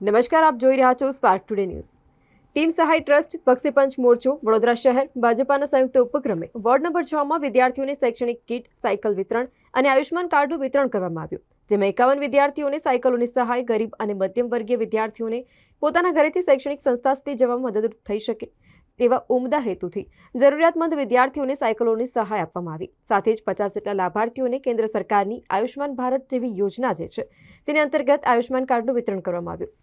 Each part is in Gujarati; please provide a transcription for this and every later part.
નમસ્કાર, આપ જોઈ રહ્યા છો સ્પાર્ક ટુડે ન્યૂઝ ટીમ સહાય ટ્રસ્ટ, પક્ષીપંચ મોરચો, વડોદરા શહેર, ભાજપાના સંયુક્ત ઉપક્રમે વોર્ડ નંબર છ માં વિદ્યાર્થીઓને શૈક્ષણિક કીટ, સાયકલ વિતરણ અને આયુષ્માન કાર્ડનું વિતરણ કરવામાં આવ્યું. જેમાં એકાવન વિદ્યાર્થીઓને સાયકલોની સહાય, ગરીબ અને મધ્યમ વર્ગીય વિદ્યાર્થીઓને પોતાના ઘરેથી શૈક્ષણિક સંસ્થા સુધી જવામાં મદદરૂપ થઈ શકે તેવા ઉમદા હેતુથી જરૂરિયાતમંદ વિદ્યાર્થીઓને સાયકલોની સહાય આપવામાં આવી. સાથે જ પચાસ જેટલા લાભાર્થીઓને કેન્દ્ર સરકારની આયુષ્માન ભારત જેવી યોજના જે છે, તેની અંતર્ગત આયુષ્માન કાર્ડનું વિતરણ કરવામાં આવ્યું.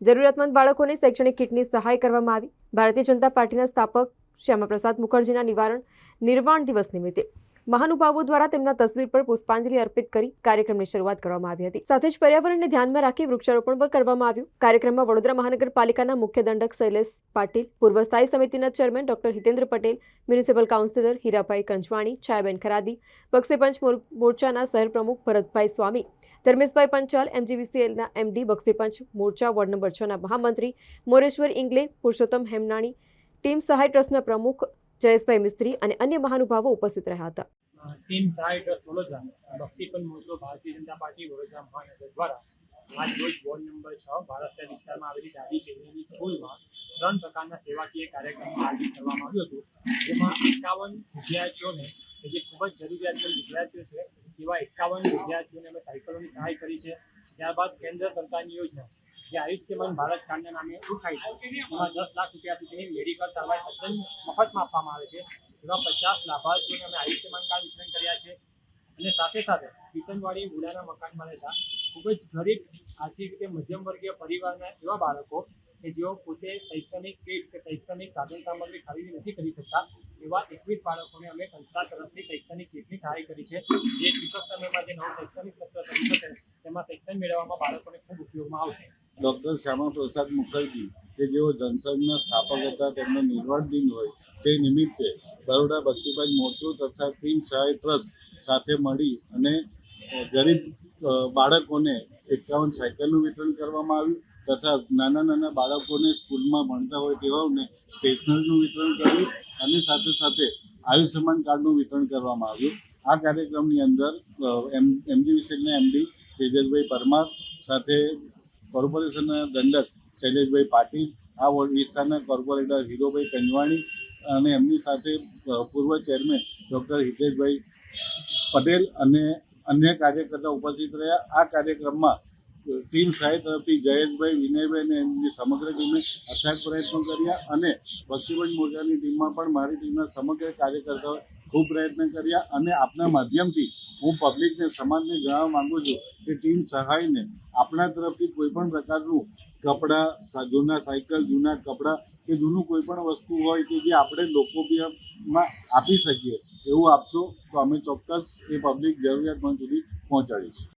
જરૂરિયાતમંદ બાળકોને શૈક્ષણિક કીટની સહાય કરવામાં આવી. ભારતીય જનતા પાર્ટીના સ્થાપક શ્યામાપ્રસાદ મુખર્જીના નિવારણ નિર્વાણ દિવસ નિમિત્તે મહાનુભાવો દ્વારા તેમના તસવીર પર પુષ્પાંજલિ અર્પિત કરી કાર્યક્રમની શરૂઆત કરવામાં આવી હતી. સાથે જ પર્યાવરણને ધ્યાનમાં રાખી વૃક્ષારોપણ પણ કરવામાં આવ્યું. કાર્યક્રમમાં વડોદરા મહાનગરપાલિકાના મુખ્ય દંડક શૈલેષ પાટીલ, પૂર્વ સ્થાયી સમિતિના chairman doctor Hitendra Patel, municipal councillor Hirabhai Kanchwani Chhayaben Kharadi, Bakshi Panch મોર- મોરચાના શહેર પ્રમુખ ભરતભાઈ સ્વામી, ધર્મેશભાઈ પંચાલ, એમજીવીસીએલના એમડી બક્ષીપંચ મોરચા વોર્ડ નંબર છના મહામંત્રી, મોરેશ્વર ઇંગલે, પુરુષોત્તમ હેમનાણી, ટીમ સહાય ટ્રસ્ટના પ્રમુખ જયેશભાઈ મિસ્ત્રી અને અન્ય મહાનુભાવો ઉપસ્થિત રહ્યા હતા. ટીમ સહાય ટ્રસ્ટ વડોદરા બક્ષીપન મોરચો ભારતીય જનતા પાર્ટી વડોદરા મહાનગર દ્વારા આજ રોજ વોર્ડ નંબર છ ભારતના વિસ્તારમાં આવેલી દાદી ચેરીની સ્કૂલમાં ત્રણ પ્રકારના સેવાકીય કાર્યક્રમ આયોજન કરવામાં આવ્યું હતું. જેમાં એકાવન વિદ્યાર્થીઓને જે ખૂબ જ જરૂરિયાતમંદ વિદ્યાર્થીઓ છે, એવા એકાવન વિદ્યાર્થીઓને અમે સાયકલોની સહાય કરી છે. ત્યારબાદ કેન્દ્ર સરકારની યોજના જે આયુષ્યમાન ભારત કાર્ડના નામે ઉઠાઈ છે. એમાં દસ લાખ રૂપિયા સુધીની મેડિકલ સારવાર તદ્દન મફતમાં આપવામાં આવે છે. એવા પચાસ લાભાર્થીઓને અમે આયુષ્યમાન કાર્ડ વિતરણ કર્યા છે. અને સાથે સાથે કિશનવાડી મુલાના મકાનમાં રહેતા ખૂબ જ ગરીબ, આર્થિક રીતે મધ્યમ વર્ગીય પરિવારના એવા બાળકો કે જેઓ પોતે શૈક્ષણિક કીટ કે શૈક્ષણિક સાધન સામગ્રી ખરીદી નથી કરી શકતા, એવા એકવીસ બાળકોને અમે સંસ્થા તરફથી શૈક્ષણિક કીટની સહાય કરી છે. જે ટૂંક સમયમાં જે નવું શૈક્ષણિક સત્ર શરૂ થશે, તેમાં શિક્ષણ મેળવવામાં બાળકોને ખૂબ ઉપયોગમાં આવશે. ડૉક્ટર શ્યામાપ્રસાદ મુખર્જી, કે જેઓ જનસંઘના સ્થાપક હતા, તેમનો નિર્વાણ દિન હોય, તે નિમિત્તે બરોડા બક્ષીબાઈ મોરચો તથા ટીમ સહાય ટ્રસ્ટ સાથે મળી અને ગરીબ બાળકોને એકાવન સાયકલનું વિતરણ કરવામાં આવ્યું તથા નાના નાના બાળકોને સ્કૂલમાં ભણતા હોય તેવાઓને સ્ટેશનરીનું વિતરણ કર્યું અને સાથે સાથે આયુષ્યમાન કાર્ડનું વિતરણ કરવામાં આવ્યું. આ કાર્યક્રમની અંદર એમ, એમજી એમજીવીસીએલના એમડી તેજસભાઈ પરમાર સાથે કોર્પોરેશનના દંડક શૈલેષભાઈ પાટીલ, આ વોર્ડ વિસ્તારના કોર્પોરેટર હીરોભાઈ કંજવાણી અને એમની સાથે પૂર્વ ચેરમેન ડૉક્ટર હિતેશભાઈ પટેલ અને અન્ય કાર્યકર્તા ઉપસ્થિત રહ્યા. આ કાર્યક્રમમાં ટીમ સાહેબ તરફથી જયેશભાઈ, વિનયભાઈ અને એમની સમગ્ર ટીમે અથાગ પ્રયત્નો કર્યા અને બક્ષીબંધ મોરચાની ટીમમાં પણ મારી ટીમના સમગ્ર કાર્યકર્તાઓએ ખૂબ પ્રયત્ન કર્યા અને આપના માધ્યમથી હું પબ્લિકને સમાજને જણાવવા માંગુ છું કે ટીમ સહાયને આપણા તરફથી કોઈ પણ પ્રકારનું કપડાં જૂના સાયકલ, જૂના કપડાં કે જૂનું કોઈ પણ વસ્તુ હોય કે જે આપણે લોકો માં આપી શકીએ એવું આપશો તો અમે ચોક્કસ એ પબ્લિક જરૂરિયાતમંદ સુધી પહોંચાડીશું.